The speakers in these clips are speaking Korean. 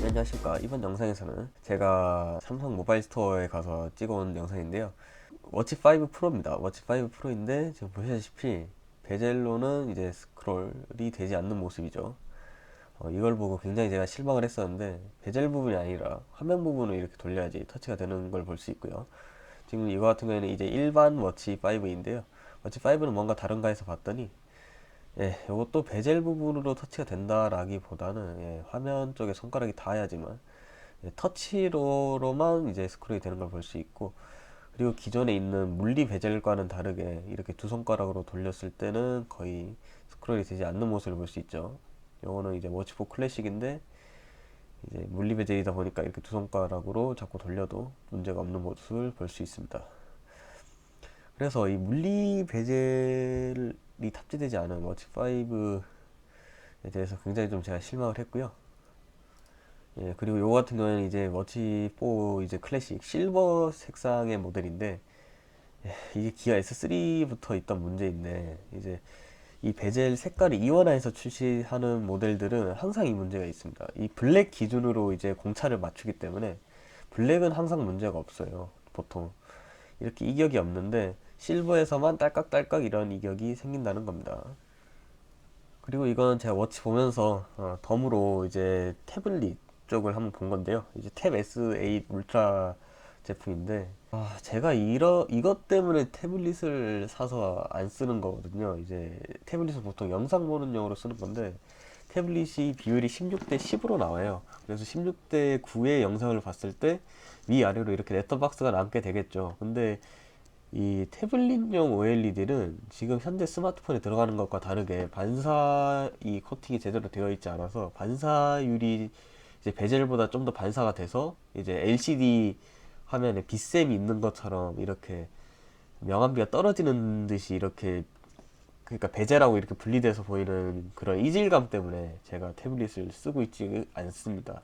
네, 안녕하십니까. 이번 영상에서는 제가 삼성 모바일 스토어에 가서 찍어온 영상인데요. 워치5 프로입니다. 워치5 프로인데 지금 보시다시피 베젤로는 이제 스크롤이 되지 않는 모습이죠. 어, 이걸 보고 굉장히 제가 실망을 했었는데 베젤 부분이 아니라 화면 부분을 이렇게 돌려야지 터치가 되는 걸 볼 수 있고요. 지금 이거 같은 경우에는 이제 일반 워치 5인데요. 워치 5는 뭔가 다른가 해서 봤더니 예, 이것도 베젤 부분으로 터치가 된다라기보다는 예, 화면 쪽에 손가락이 닿아야지만 예, 터치로만 이제 스크롤이 되는 걸 볼 수 있고 그리고 기존에 있는 물리 베젤과는 다르게 이렇게 두 손가락으로 돌렸을 때는 거의 스크롤이 되지 않는 모습을 볼 수 있죠. 요거는 이제 워치4 클래식인데 이제 물리 베젤이다 보니까 이렇게 두 손가락으로 자꾸 돌려도 문제가 없는 모습을 볼 수 있습니다. 그래서 이 물리 베젤이 탑재되지 않은 워치5에 대해서 굉장히 좀 제가 실망을 했고요. 예, 그리고 요거 같은 경우에는 이제 워치4 이제 클래식 실버 색상의 모델인데 예, 이게 기아 S3부터 있던 문제인데 이제 이 베젤 색깔을 이원화해서 출시하는 모델들은 항상 이 문제가 있습니다. 이 블랙 기준으로 이제 공차를 맞추기 때문에 블랙은 항상 문제가 없어요. 보통 이렇게 이격이 없는데 실버에서만 딸깍딸깍 이런 이격이 생긴다는 겁니다. 그리고 이건 제가 워치 보면서 어, 덤으로 이제 태블릿 쪽을 한번 본 건데요. 이제 탭 S8 울트라 제품인데 아, 제가 이러 이것 때문에 태블릿을 사서 안 쓰는 거거든요. 이제 태블릿은 보통 영상 보는 용으로 쓰는 건데 태블릿이 비율이 16대 10으로 나와요. 그래서 16대 9의 영상을 봤을 때 위아래로 이렇게 넷터박스가 남게 되겠죠. 근데 이 태블릿용 OLED는 지금 현대 스마트폰에 들어가는 것과 다르게 반사 이 코팅이 제대로 되어 있지 않아서 반사율이 이제 베젤보다 좀 더 반사가 돼서 이제 LCD 화면에 빛샘이 있는 것처럼 이렇게 명암비가 떨어지는 듯이 이렇게 그러니까 베젤하고 이렇게 분리돼서 보이는 그런 이질감 때문에 제가 태블릿을 쓰고 있지 않습니다.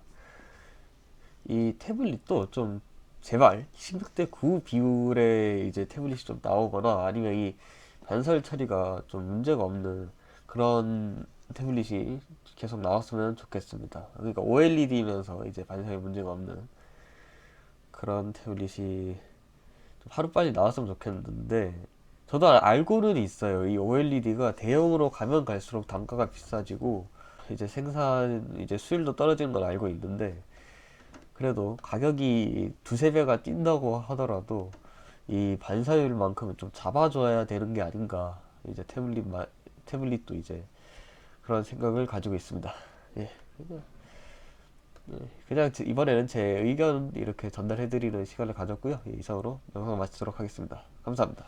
이 태블릿도 좀 제발 16대 9 비율의 이제 태블릿이 좀 나오거나 아니면 이 반사율 처리가 좀 문제가 없는 그런 태블릿이 계속 나왔으면 좋겠습니다. 그러니까 OLED면서 이제 반사율 문제가 없는 그런 태블릿이 좀 하루빨리 나왔으면 좋겠는데 저도 알- 알고는 있어요. 이 OLED가 대형으로 가면 갈수록 단가가 비싸지고 이제 생산 이제 수율도 떨어지는 걸 알고 있는데 그래도 가격이 두세 배가 뛴다고 하더라도 이 반사율만큼은 좀 잡아줘야 되는 게 아닌가 이제 태블릿 마, 태블릿도 이제 그런 생각을 가지고 있습니다. 예. 그냥, 예, 그냥 제- 이번에는 제 의견 이렇게 전달해드리는 시간을 가졌고요. 예, 이상으로 영상 마치도록 하겠습니다. 감사합니다.